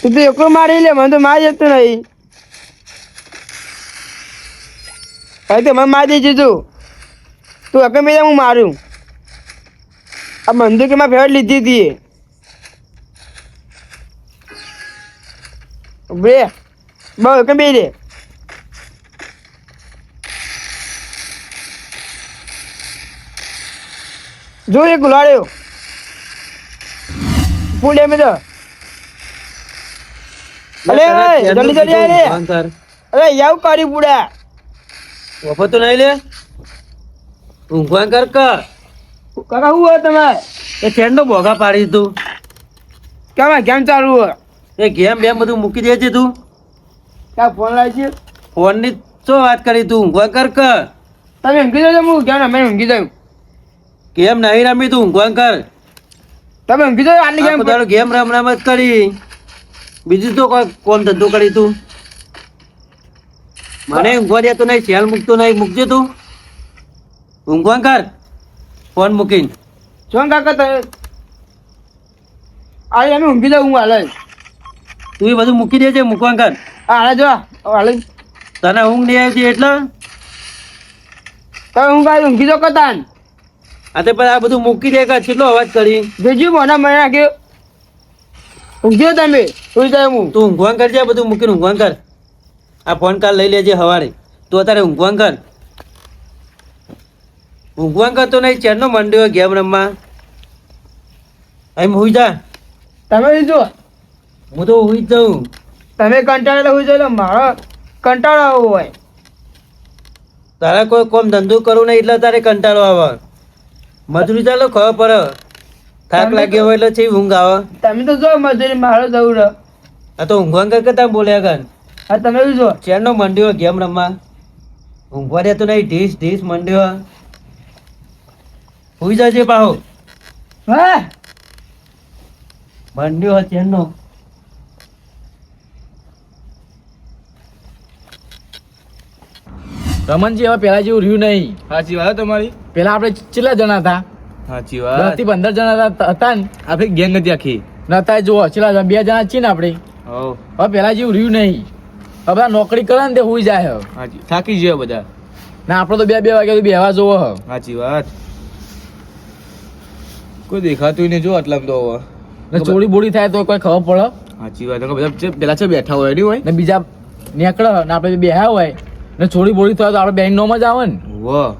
તું તો એકલો મારી લે, મને તો મારી જતું નહીં. હવે તો મને મારી દઈશું તું. તું હકે મેં હું મારું. આ બંદૂકીમાં ફેવર લીધી હતી. બે. બહુ કે બે રે જો એક ગુલાડ્યો ફૂલ ડેમેજ અલે જલ્દી જલ્દી આય. રે અરે યાવ કરી પૂડા વફત તો નહીં લે. ઊંઘવાન કર કર. કાકા શું હોય તમારે? એ ફેન બોગા પાડી તું કેમ કેમ ચાલુ હોય? એ ગેમ બેમ બધું મૂકી દે તું. ક્યાં ફોન લાવી છે? ની શું વાત કરી તું? ઊંઘવા કર કર. તમે ઊંઘી જાવ હું કેમ અમે ઊંઘી જાઉં? ગેમ નહીં રમી તું ઊંઘવા કર. તમે ઊંઘી આટલી કેમ ગેમ રમ રમત કરી. બીજું તો કોઈ કોમ ધંધો કરી તું? મને ઊંઘવા દેતો નહીં શેલ મૂકતો નહીં મૂકજો તું. ઊંઘવાન કર? ફોન મૂકીને. શું કાકા આ એમ ઊંઘી જાવ હું હાલે. તું એ બધું મૂકી દેજે મૂકવા કર? હાલે જો હાલે. તને ઊંઘ નહીં આવતી એટલે? તમે હું કાંઈ ઊંઘી દો કતાન આ તે પણ આ બધું મૂકી દે કે કેટલો અવાજ કરી? જોજો મને મને નાખ્યો ઊંઘી જાવ તમે? સુઈ જાય હું. તું ઊંઘવાન કરજે બધું મૂકીને ઊંઘવાન કર. આ ફોન કાલ લઈ લેજે સવારે તું અત્યારે ઊંઘવાન કર. ઊંઘવાન કરતો નહીં ચેરનો મંડ્યો ગેમ રમવા. એમ હુઈ જા. તમે જો હું તો હુઈ જ જાઉં. તમે કંટાળેલા હોય એટલે મારો કંટાળો આવો હોય. તારા કોઈ કોમ ધંધો કરવું નહીં એટલે તારે કંટાળો આવે. મજૂરી ચાલો ખબર પડે. થાક લાગ્યો હોય એટલે છે ઊંઘ આવે? તમે તો જો મજૂરી મારો જવું રહો આ તો ઊંઘવાન કર કરતા બોલ્યા કર. હા તમે બી જો. ચેરનો મંડ્યો ગેમ રમવા. ઊંઘવા તો નહીં ઢીસ ઢીસ મંડ્યો. હુઈ જજે પાહો. હા. મંડ્યો ચેરનો રમણજી હવે પેલા જેવું રહ્યું નહીં. સાચી વાત તમારી. પેલા આપણે કેટલા જણા હતા? સાચી વાત. થી પંદર જણા હતા ને. આપણી ગેંગ હતી આખી. નતા જુઓ જણા? બે જણા છીએ ને આપણે. હવે. પેલા જેવું રહ્યું નહીં. હવે નોકરી કરે ને તે હોઈ જાય. થાકી જાય બધા. ના આપણે તો બે બે વાગે બેહવા જોવો સાચી વાત. કોઈ દેખાતું નહીં જો આટલા તો હવે. ને ચોરી બોડી થાય તો કોઈ ખબર પડે. સાચી વાત. બધા પેલા છે બેઠા હોય નહીં હોય? ને બીજા નીકળે ને આપણે બેહ્યા હોય ને ચોરી બોડી થાય તો આપણે બેન નો જ આવે ને. વાહ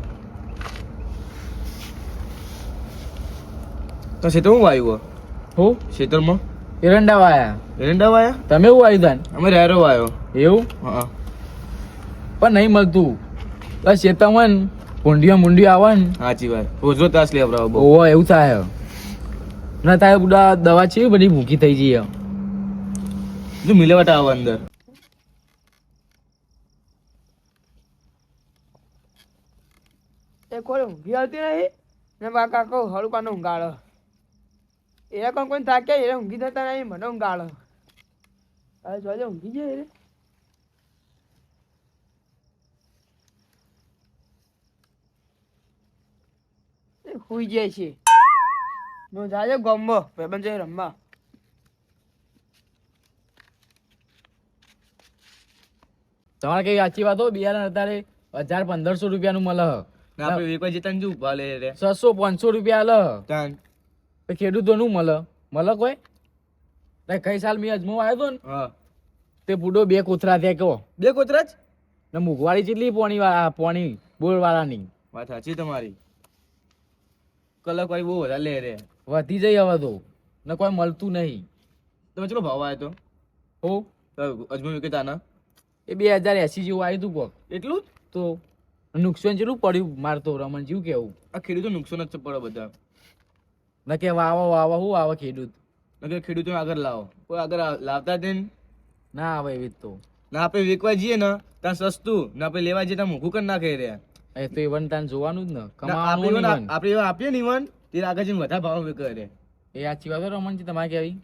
તો ખેતરમાં હું આવ્યો હું? ખેતરમાં એરંડા વાયા એરંડા વાયા તમે એવું આવ્યું તાન? અમે રેરો વાયો. એવું? હા. પણ નહીં મળતું. બસ શેતરમાં ભૂંડિયા મુંડિયા આવે ને સાચી વાત. રોજો તાસ લેવડાવો બહુ ઓહો એવું થાય. ના થાય બુડા દવા છે બધી ભૂખી થઈ જઈએ. જો મિલેવટ આવે અંદર. એ કોઈ ઊંઘી આવતી નહીં? ને કાકો હળુકાનો ઊંઘાડો એ કોણ કોણ થાક્યા એ ઊંઘી જતા નહીં મને ઊંઘાડો. હવે જોજે ઊંઘી જાય રે એ હુઈ જાય છે. હું જાજે ગમો. ભાઈબંધ જઈ રમવા. તમારે કઈ સાચી વાત બિયારણ અત્યારે હજાર પંદરસો રૂપિયાનું મળે ને આપણે એક વાર જતા ને જો ઊભા લે રે? છસો પાંચસો રૂપિયા આલે તાન. તો ખેડૂતોનું મળે મળે કોઈ? ને કઈ સાલ મેં અજમો આવ્યો હતો ને? હા. તે બુડો બે કોથરા થયા કહો. બે કોથરા જ? ને મુગવાળી જેટલી પોણી વાળા પોણી બોર વાળાની વાત સાચી તમારી. કલાક ભાઈ બહુ વધારે લે રે. વધી જઈ હવે તો. ને કોઈ મળતું નહીં. તમે ચલો ભાવ આવ્યો તો? હો? તો અજમો વિકે તાના? એ બે હજાર એસી જેવું આવ્યું હતું કોક. એટલું જ? તો નુકસાન જેટલું પડ્યું? મારતો રમણ જેવું કેવું. આ ખેડૂતો નુકસાન જ પડે બધા. ને કે વાવા વાવા હું આવે ખેડૂત નકર ખેડૂતો આગળ લાવો કોઈ આગળ લાવતા જ ના આવે એવી તો ના આપણે વેચવા જઈએ ને ત્યાં સસ્તું ને આપણે લેવા જઈએ ત્યાં મોંઘું કરી નાખે રહ્યા એ તો એવન તાન જોવાનું જ ને કમાવાનું આપણે એવા આપીએ ને ઇવન તે આગળ જઈને વધારે ભાવ વેચે રે એ સાચી વાત રમણ છે તમારે કેવી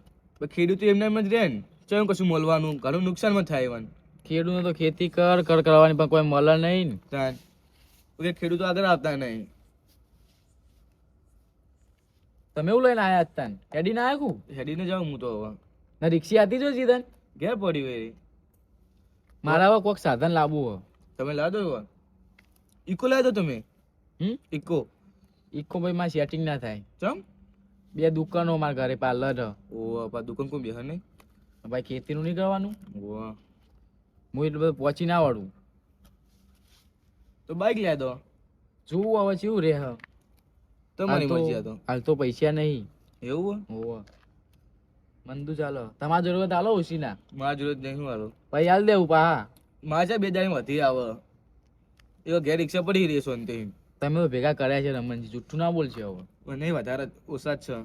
ખેડૂતો એમને એમ જ રહે ને ચમ કશું મળવાનું ઘણું નુકસાનમાં થાય ઇવન ખેડૂતો તો ખેતી કર કર કરવાની પણ કોઈ મળે નહીં ને. ખેડૂતો આગળ આવતા નહીં તમે એવું લઈને આયા હતા હેડી ના આવ્યું હેડીને જાઉં હું તો હવે. ને રિક્ષા હતી જો જીતન ઘેર પડી હોય મારા હવે કોઈક સાધન લાવવું હો તમે લાદો એવા. ઇકો લાદો તમે. હમ? ઇકો. ઈકો ભાઈ માં સેટિંગ ના થાય. ચમ? બે દુકાનો મારા ઘરે પાર્લર. ઓ પા દુકાન કોણ બેહ નહીં ભાઈ ખેતીનું નહીં કરવાનું? ઓ હું એટલે બધું પહોંચી ના વાળું. તો બાઈક લે દો જોવું હવે કેવું રે હ તમારી તો- મરજી આ તો. હાલ તો પૈસા નહીં. એવું હોવ. મંદુ ચાલો. તમારા જરૂરત હાલો ઓછી ના મારા જોડે જ નહીં હાલો. ભાઈ હાલ દેવું પા મારા બે દાડી વધી આવે. એવો ઘેર રિક્ષા પડી રહી સોનતે તમે ભેગા કર્યા છે રમનજી જુઠ્ઠું ના બોલશે હવે. મને નહીં વધારે ઓછા જ છે.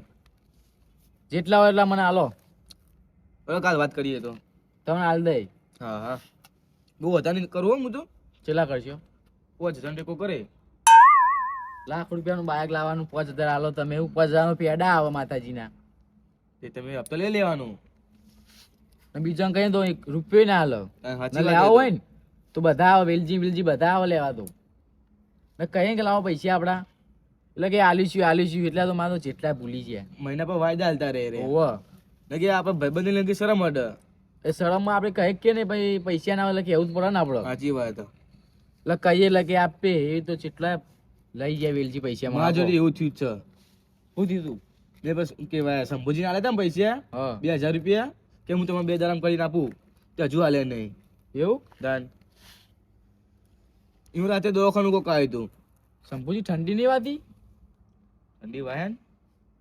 જેટલા હોય એટલા મને હાલો. હવે કાલ વાત કરીએ તો. તમે હાલ દે હા હા. બહુ વધારે કરવો હું તો. ચેલા કરશો? પાંચ હજાર ટેકો કરે. લાખ રૂપિયાનું બાયક લાવવાનું પાંચ હજાર હાલો તમે એવું પાંચ હજારનો પેડા આવે માતાજીના. તે તમે હપ્તો લઈ લેવાનું. બીજા કઈ તો એક રૂપિયો ના વાત લેવો તો. હોય ને તો બધા આવે વેલજી વેલજી બધા આવે લેવા દો ને કહીએ કે લાવો પૈસા આપડા એટલે કે આલીશું આલીશું એટલે તો મારે તો જેટલા ભૂલી ગયા. મહિના પર વાયદા હાલતા રહે રે. ઓવ લગે કે આપણે ભાઈબંધી લઈને શરમ અડે એ શરમમાં આપણે કહે કે ને ભાઈ પૈસા ના આવે એટલે કેવું જ પડે ને આપડે સાચી વાત. એટલે કહીએ એટલે કે આપે એ તો જેટલા લઈ જાય વેલજી પૈસા મારા જોડે એવું થયું છે. શું થયું ને બસ કેવાય શંભુજીને આલે તા પૈસા? બે હજાર રૂપિયા? કે હું તમને બે દારામ કરીને આપું? તે હજુ હાલે નહીં. એવું? દાન. હું રાતે દવાખાનું કોક આવ્યું હતું શંભુજી ઠંડી નહીં વાતી? ઠંડી વાહન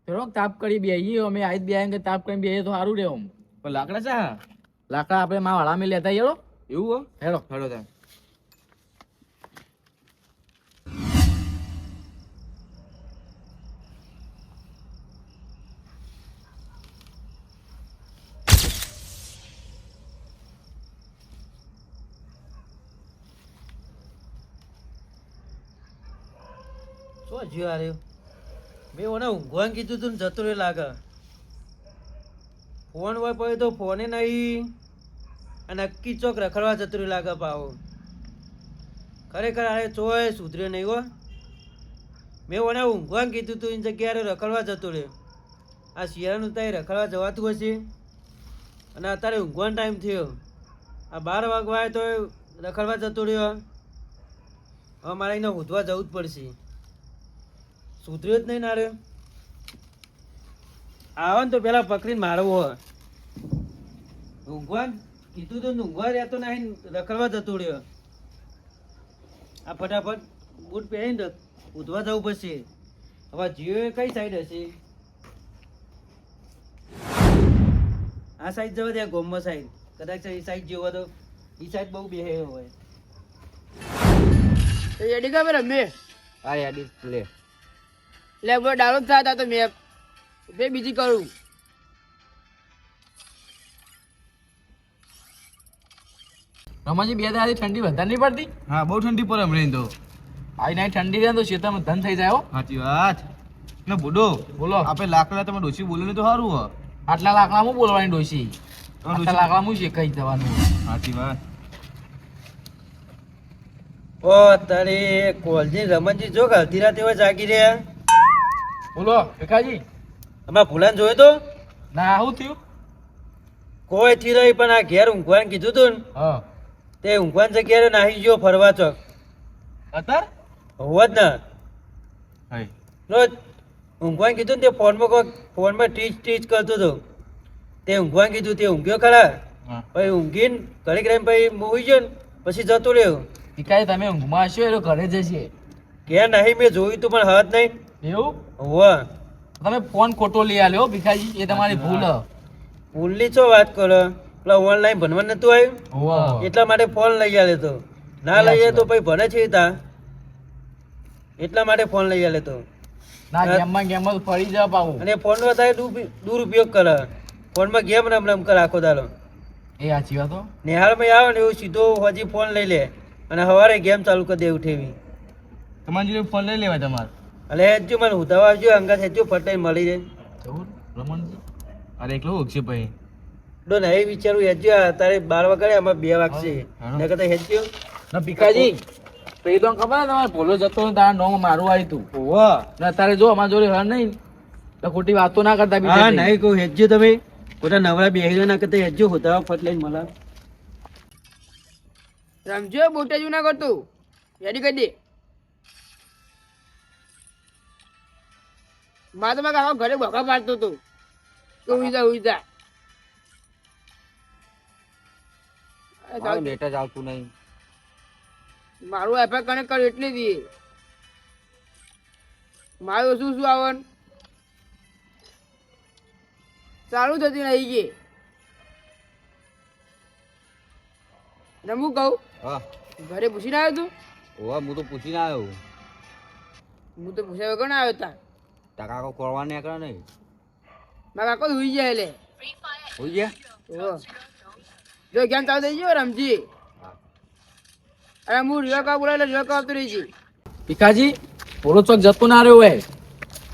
ફેરો તાપ કરી બેહીએ અમે આજ બે કે તાપ કરીને બેહીએ તો સારું રહે આમ પણ લાકડા છે લાકડા આપણે માં વાળામાં લેતા હેડો. એવું હો? હેડો. હડો તા જ્યો આ રહ્યો? મેં ઓને ઊંઘવાનું કીધું તું જતું રહ્યો લાગે. ફોન હોય પડ્યો તો ફોને નહીં. અને નક્કી ચોક રખડવા જતો રહ્યું લાગે પાવો ખરેખર અરે ચોય સુધર્યો નહીં હો. મેં ઓને ઊંઘવાનું કીધું તું એની જગ્યાએ રખડવા જતું રહ્યો. આ શિયાળાનું ત્યાં રખડવા જવાતું હશે. અને અત્યારે ઊંઘવાનો ટાઈમ થયો. આ બાર વાગવા તો રખડવા જતો રહ્યો. હવે મારે એને ઉધવા જવું જ પડશે. સુધર્યો જ નહીં ના રે આવે ને તો પેલા પકડીને મારવો હોય. ઊંઘવા કીધું તો ઊંઘવા રહેતો નહીં રખડવા જતો રહ્યો. આ ફટાફટ બૂટ પહેરીને ઉધવા જવું પડશે. હવે જીઓ એ કઈ સાઈડ હશે? આ સાઈડ જવા દે ગોમમાં સાઈડ કદાચ એ સાઈડ જેવો તો એ સાઈડ બહુ બેહે હોય. તો એડી કામે રમે? આ એડી પ્લે એટલે મને ડાલો થતા તો મેં બે બીજી કરું. રમાજી બે દાદી ઠંડી વધારે નહીં પડતી? હા બહુ ઠંડી પડે હમણાં તો. આવી નાઈ ઠંડી રહે તો શેતામાં ધન થઈ જાય હો. સાચી વાત. ને બુડો બોલો. આપણે લાકડા તમે ડોસી બોલ્યું તો સારું હો. આટલા લાકડા હું બોલવાની ડોસી આટલા લાકડા હું શેકાઈ જવાનું? સાચી વાત. ઓ તારે કોલજી રમણજી જો કે અડધી રાતે હોય જાગી રહ્યા? બોલો ભેખાજી. અમારા ભૂલાને જોયો તો? ના શું થયું? કોઈ થી રહી પણ આ ઘેર ઊંઘવાનું કીધું તું ને. હા. તે ઊંઘવાની જગ્યાએ નાહી ગયો ફરવા ચોક અત્યારે હોવ જ ને. રોજ ઊંઘવાનું કીધું ને તે ફોનમાં કોઈ ફોનમાં ટીચ ટીચ કરતો હતો. તે ઊંઘવાનું કીધું તે ઊંઘ્યો ખરા? પછી ઊંઘીને ઘરે રહીને પછી મૂવી ગયો ને પછી જતો રહ્યો. ભીખાજી તમે ઊંઘમાં હશો એ ઘરે જશે. ઘેર નહીં મેં જોયું તું પણ હદ નહીં. એવું? હોવ. તમે ફોન ખોટો લઈ આલ્યો ભીખાજી એ તમારી ભૂલ ભૂલની છો વાત કરો? પેલા ઓનલાઈન ભણવા નતું આવ્યું? એટલા માટે ફોન લઈ આલે તો. ના લઈએ તો પછી ભણે છે તા. એટલા માટે ફોન લઈ આલે તો. ના ગેમમાં ગેમ જ પડી જવા પાવું અને ફોન નો વધારે દુરુપયોગ કરે. ફોનમાં ગેમ રમ રમ કરે આખો દાડો. એ સાચી વાતો નિહાળમાં આવે ને એવું સીધો હજી ફોન લઈ લે. અને સવારે ગેમ ચાલુ કરી દે ઉઠેવી. તમારી જોડે ફોન લઈ લેવાય તમારે. એટલે જો મને ઉતાવળ આવજો અંગા થઈ જો ફટાઈ મળી જાય. રમણજી? અરે એકલો ઉગશે ભાઈ. ડો ના એ વિચારું હેજો તારે બાર વાગે આમાં બે વાગશે નકર તો હેજો ના ભીખાજી પેલો તો ખબર તમારે? ભોલો જતો ને તારા નોમ મારું આવી તું. ઓ ના અત્યારે જો અમારા જોડે હર નહીં. તો ખોટી વાતો ના કરતા હા બીજા નહીં કહું હેજો તમે. ખોટા નવરા બેહી ના કરતા હેજો હોતા ફટ લઈને મળા રમજો બોટેજું ના કરતું. રેડી કરી દે. મારે મારા કાકા ઘરે બગા પાડતો હતો તો ઉઈતા ચાલ. નેટ જ આવતું નહીં. મારું એફઆઈ કનેક્ટ કર્યું એટલે દઈએ મારું શું શું આવન ચાલુ થતી નહીં કે. નમું કહું? હા. ઘરે પૂછીને આવ્યો તું? ઓવા હું તો પૂછીને આવ્યો. હું તો પૂછ્યા વગર ના આવ્યો તા ટકા કો કરવા નીકળે નહીં. મારા કાકો સુઈ જાય એટલે. સુઈ ગયા. જો જ્ઞાન ચાલુ થઈ ગયો રામજી. અરે હું રિયો કા બોલાય એટલે રિયો કા આવતો રહી જી ભીખાજી બોલો ચોક જતો ના રહ્યો હોય.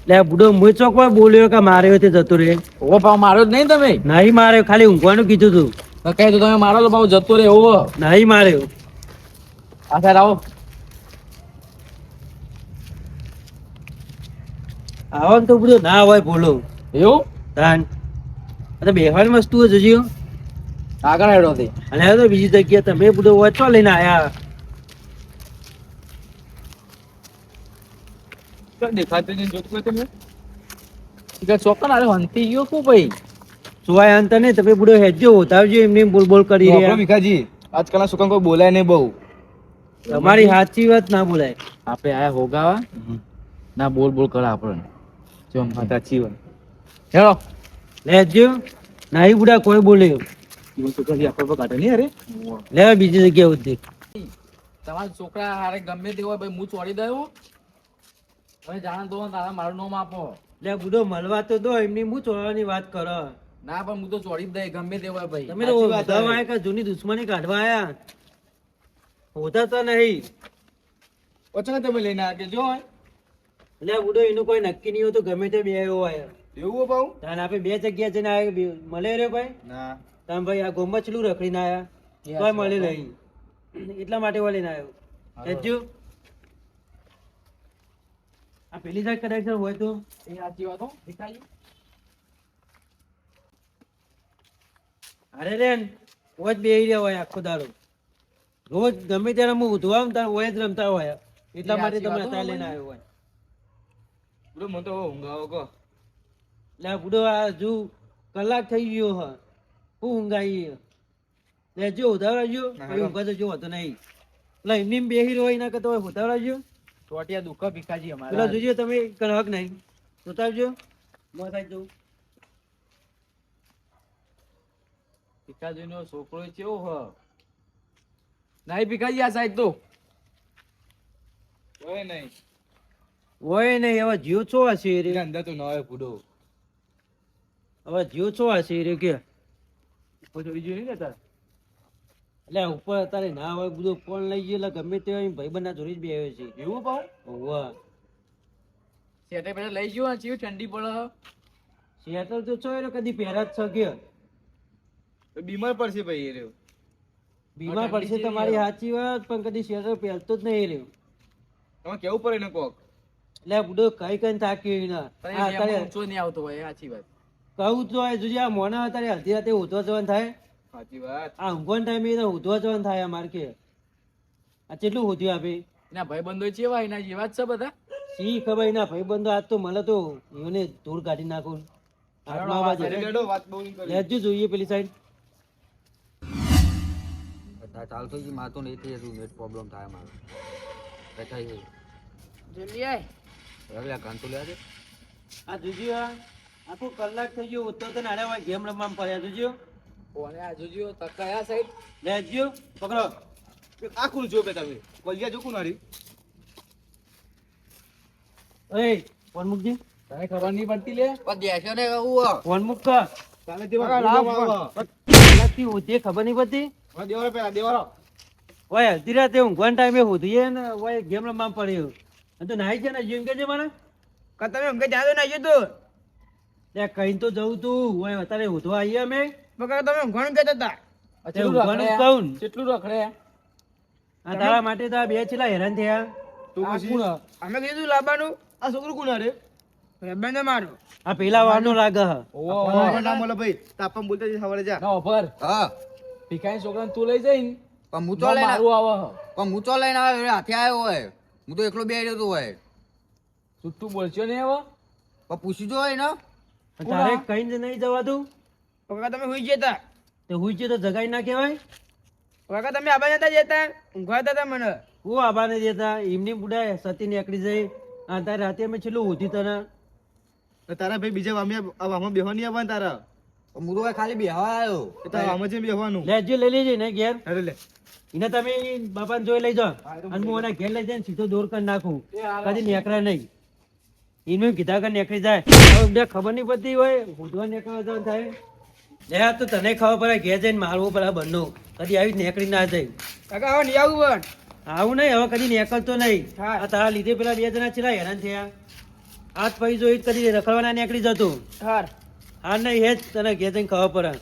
લે બુડો મુઈ ચોક પર બોલ્યો કે માર્યો તે જતો રે ઓ ભાવ માર્યો જ નહીં તમે? નહીં માર્યો ખાલી ઊંઘવાનું કીધું તું. કહે કહી તો તમે મારો તો ભાવ જતો રે ઓવો નહીં માર્યો. આ સર આવો. આવો તો બધું ના હોય બોલો એવું? આ તો બેહવાની વસ્તુ જોજો આગળ હેડો તે. અને હવે તો બીજી જગ્યાએ તમે બધું વચવા લઈને આયા. દેખાતું જોતું તમે ચોક્કસ હંતી ગયો શું ભાઈ? સુવાય અંત નહીં તમે બધો હેજો હોતાવજો એમને બોલ બોલ કરી રહ્યા. ભીખાજી આજકાલના છોકરાને કોઈ બોલાય નહીં બહુ. તમારી સાચી વાત ના બોલાય. આપણે આયા હોગાવા? ના બોલ બોલ કરે આપણને. જો હા સાચી વાત હેડો લેજો નહીં બુડા કોઈ બોલ્યો જીવન છોકરાથી આપણે કાઢે નહીં અરે? લે બીજી જગ્યાએ ઉધી તમારા છોકરા હારે ગમે તે હોય ભાઈ હું ચોડી દઉં? હવે જાણ દો તારા મારું નામ આપો. લે બુડો મળવા તો દો એમની હું ચોડવાની વાત કરો. ના પણ હું તો ચોડી જ દઈ ગમે તે હોય ભાઈ. તમે તો. આયા કે જૂની દુશ્મની કાઢવા આયા? હોતા તો નહીં. ઓછા તમે લઈને આ કે જો હોય. લે બુડો એનું કોઈ નક્કી નહીં હોતું ગમે તે બે આવ્યો એવું ભાઉ? તાન આપણે બે જગ્યા જઈને આવ્યા મળે રે ભાઈ? ના. તમે ભાઈ આ ગોમચલું ચલું રખડીને આયા. કોઈ મળે નહીં. એટલા માટે વળીને આવ્યો સજ્જુ આ પેલી સાઈડ કદાચ હોય તો. એ સાચી વાતો અરે રે રોજ બેહી રહ્યા હોય આખો દારો રોજ ગમે ત્યારે હું ઉધવા હોય જ રમતા હોય. એટલા માટે તમે અત્યારે લઈને આવ્યો હોય. બરો મને તો ઊંઘાવો કહો. લે બુડો આ જો કલાક થઈ ગયો હ. હું ઊંઘાઈ લે જો ઉધારા જો. ઊંઘા તો જો હતો નહીં. લે એમની બેહી રહ્યો એના કરતા ઉધારા જો ટોટિયા દુઃખ ભીખાજી પેલા અમારા જોજો તમે કણક નહીં. ઉતારજો મો થાય જવું. ભીખાજી નો છોકરો કેવો હ? નહીં ભીખાજી આ સાઈડ તો. કોઈ નહીં. હોય નહીં હવે જીવ છો હશે રે. અંદર તો ન હોય ભૂડો. હવે જીવ છો હશે રે કે. ઉપર જોઈ ગયો ને તાર. એટલે ઉપર અત્યારે ના હોય બધું ફોન લઈ ગયો એટલે ગમે તે હોય ભાઈબંધ ના જોડી જ બે આવ્યો છે. એવું ભાઉ હોવા. સેટે પેલા લઈ ગયો જીવ ઠંડી પડે સેટલ તો છો એટલે કદી પહેરા જ શકે તો બીમાર પડશે ભાઈ એ રહ્યો. બીમાર પડશે તમારી સાચી વાત પણ કદી શેટર પહેરતો જ નહીં રહ્યો. તમે કેવું પડે ને કોક? એટલે બુડો કઈ કઈ થાક્યો એના ઊંચો નહીં આવતો હોય સાચી વાત. કહું તો જોજે આ મોના અત્યારે અડધી રાતે ઉધવા જવાનું થાય. સાચી વાત. આ ઊંઘવાન ટાઈમે એને ઉધવા જવાનું થાય આ કે. આ કેટલું ઉધ્યું આપે? એના ભાઈ બંધો ચેવા એના જેવા જ છે બધા? સી ખબર એના ભાઈબંધો? આજ તો મને તો એને ધૂળ કાઢી નાખું. લેજો જોઈએ પેલી સાઈડ ચાલતો માતો નહીં થઈ પ્રોબ્લેમ થાય મારે બેઠા જલ્દી આય રગલા કાંતો લે છે આ જોજો આખો કલાક થઈ ગયો ઉતર તો નાડે હોય ગેમ રમવામાં પડ્યા જોજો કોને આ જોજો તકયા સાઈડ. લેજો પકડો. આ કોણ જો બે તમે. કોલિયા જો કોણ એ ફોન મૂકજે તને ખબર નહીં પડતી લે. દેશો ને ફોન મૂક દેવા લાવ ખબર નહીં પડતી. દેવારો પેલા દેવારો. ઓય રાતે ઊંઘવાના ટાઈમે હોધીએ ને ઓય ગેમ રમવામાં પડ્યો. તું નાહી છે ને જીમ કે છે મને કા તમે ઊંઘે જાતો ના તો? લે કઈ તો જવું તું. ઓય અત્યારે હોધવા આવીએ અમે. પકડ તમે ઊંઘવાનું કહેતા હતા અચ્છા જ કહું કેટલું રખડે? આ તારા માટે તો બે છેલા હેરાન થયા. તું આ અમે કીધું લાબાનું. આ છોકરું કોણ રે ભાઈબંધ મારો. આ પેલા વારનો લાગે હ. ના મળે ભાઈ. તાપમ બોલતા જઈ સવારે જા. ના ઓફર હા. ભીખાઈ છોકરાને તું લઈ જઈને પણ હું તો તો લઈને આવે હ. પણ હું તો લઈને આવ્યો હાથે આવ્યો હોય. હું તો એકલો બે રહ્યો તો હોય. છૂટું બોલશો નહીં હવે? પણ પૂછી જો હોય ને તારે કઈ જ નહીં જવાતું કાકા તમે હુઈ જતા. તો હુઈ છે જગાઈ ના કહેવાય. કાકા તમે આબા નતા જતા? ઊંઘવા હતા મને. હું આબા ને જતા? એમની બુડા સતી નીકળી જાય આ તારે રાતે અમે છેલ્લું ઉઠી તને. તારા ભાઈ બીજા વામ્યા વામા બેહવાની નહીં આવવાનું તારા. હું તો ખાલી બેહવા આવ્યો. તારા વામે બેહવાનું. લેજો લઈ લેજે ને ઘેર. અરે લે. એને તમે બાપાને જોઈ લઈ જાઓ. અને હું એના ઘેર લઈ જઈને સીધો દૂર કરી નાખું. કદી નેકરા નહીં. એને કીધા કે નેકરી જાય. હવે બે ખબર નહીં પડતી હોય ભૂતવા જવાનું થાય. લે તો તને ખબર પડે ઘેર જઈને મારવું પડે બંને. કદી આવી નેકરી ના જાય. કાકા હવે નહીં આવું પણ. આવું નહીં હવે કદી નેકળતો નહીં. આ તારા લીધે પેલા બે જણા છેલ્લા હેરાન થયા. હાથ પૈ જોઈ કદી રખડવાના નેકળી જતો. હાર. હા નહીં એ જ તને ઘેર ખબર પડે.